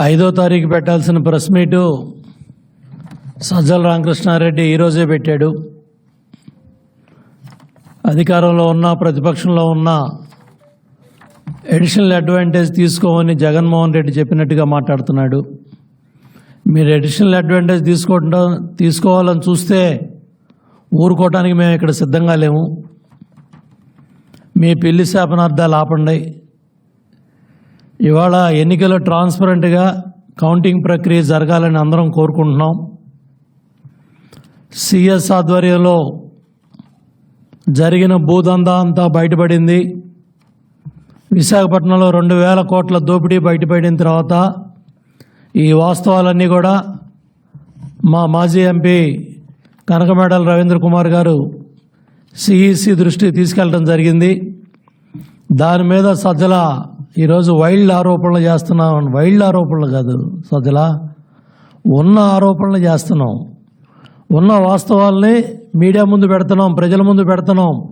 ఐదో తారీఖు పెట్టాల్సిన ప్రెస్ మీటు సజ్జల రామకృష్ణారెడ్డి ఈరోజే పెట్టాడు. అధికారంలో ఉన్న ప్రతిపక్షంలో ఉన్న ఎడిషనల్ అడ్వాంటేజ్ తీసుకోమని జగన్మోహన్ రెడ్డి చెప్పినట్టుగా మాట్లాడుతున్నాడు. మీరు ఎడిషనల్ అడ్వాంటేజ్ తీసుకోవడం తీసుకోవాలని చూస్తే ఊరుకోవటానికి మేము ఇక్కడ సిద్ధంగా లేము. మీ పెళ్ళి శాపనార్థాలు ఆపండి. ఇవాళ ఎన్నికలు ట్రాన్స్పరెంట్గా కౌంటింగ్ ప్రక్రియ జరగాలని అందరం కోరుకుంటున్నాం. సిఎస్ ఆధ్వర్యంలో జరిగిన భూదందా అంతా బయటపడింది. విశాఖపట్నంలో రెండు వేల కోట్ల దోపిడీ బయటపడిన తర్వాత ఈ వాస్తవాలన్నీ కూడా మా మాజీ ఎంపీ కనకమేడల రవీంద్ర కుమార్ గారు సిఈసి దృష్టికి తీసుకెళ్ళడం జరిగింది. దాని మీద సజ్జల ఈరోజు వైల్డ్ ఆరోపణలు చేస్తున్నాం. వైల్డ్ ఆరోపణలు కాదు సజ్జల. ఉన్న ఆరోపణలు చేస్తున్నాం. ఉన్న వాస్తవాల్ని మీడియా ముందు పెడుతున్నాం ప్రజల ముందు పెడుతున్నాం.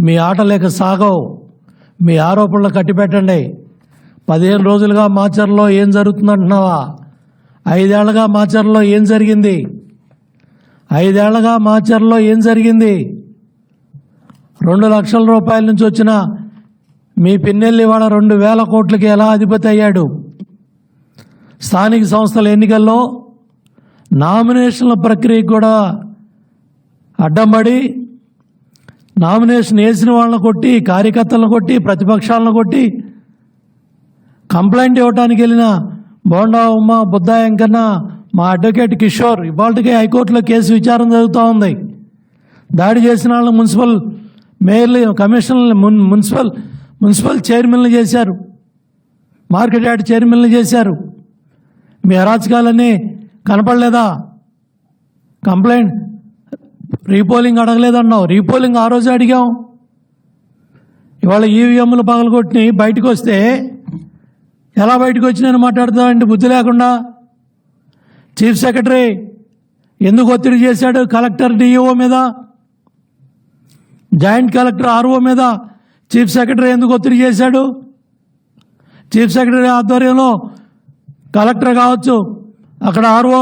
మీ ఆట లేక సాగవు. మీ ఆరోపణలు కట్టిపెట్టండి. పదిహేను రోజులుగా మాచర్లో ఏం జరుగుతుందంటున్నావా? ఐదేళ్ళగా మాచర్లో ఏం జరిగింది? ఐదేళ్ళగా మాచర్లో ఏం జరిగింది? రెండు లక్షల రూపాయల నుంచి వచ్చిన మీ పిన్నెల్లి వాడ రెండు వేల కోట్లకి ఎలా అధిపతి అయ్యాడు? స్థానిక సంస్థల ఎన్నికల్లో నామినేషన్ల ప్రక్రియ కూడా అడ్డంపడి నామినేషన్ వేసిన వాళ్ళని కొట్టి కార్యకర్తలను కొట్టి ప్రతిపక్షాలను కొట్టి కంప్లైంట్ ఇవ్వడానికి వెళ్ళిన బోండా ఉమ్మ బుద్ధా వెంకన్న మా అడ్వకేట్ కిషోర్ ఇవాళకే హైకోర్టులో కేసు విచారణ జరుగుతూ ఉంది. దాడి చేసిన వాళ్ళని మున్సిపల్ మేయర్లు కమిషనర్లు మున్ మున్సిపల్ మున్సిపల్ చైర్మన్లు చేశారు. మార్కెట్ యార్డ్ చైర్మన్లు చేశారు. మీ అరాచకాలన్నీ కనపడలేదా? కంప్లైంట్ రీపోలింగ్ అడగలేదన్నావు. రీపోలింగ్ ఆ రోజు అడిగాం. ఇవాళ ఈవీఎంలు పగలగొట్టి బయటకు వస్తే ఎలా బయటకు వచ్చినాయని మాట్లాడుతావండి బుద్ధి లేకుండా? చీఫ్ సెక్రటరీ ఎందుకు ఒత్తిడి చేశాడు? కలెక్టర్ డిఈఓ మీద? జాయింట్ కలెక్టర్ ఆర్ఓ మీద? చీఫ్ సెక్రటరీ ఎందుకు ఒత్తిడి చేశాడు? చీఫ్ సెక్రటరీ ఆధ్వర్యంలో కలెక్టర్ కావచ్చు అక్కడ ఆర్ఓ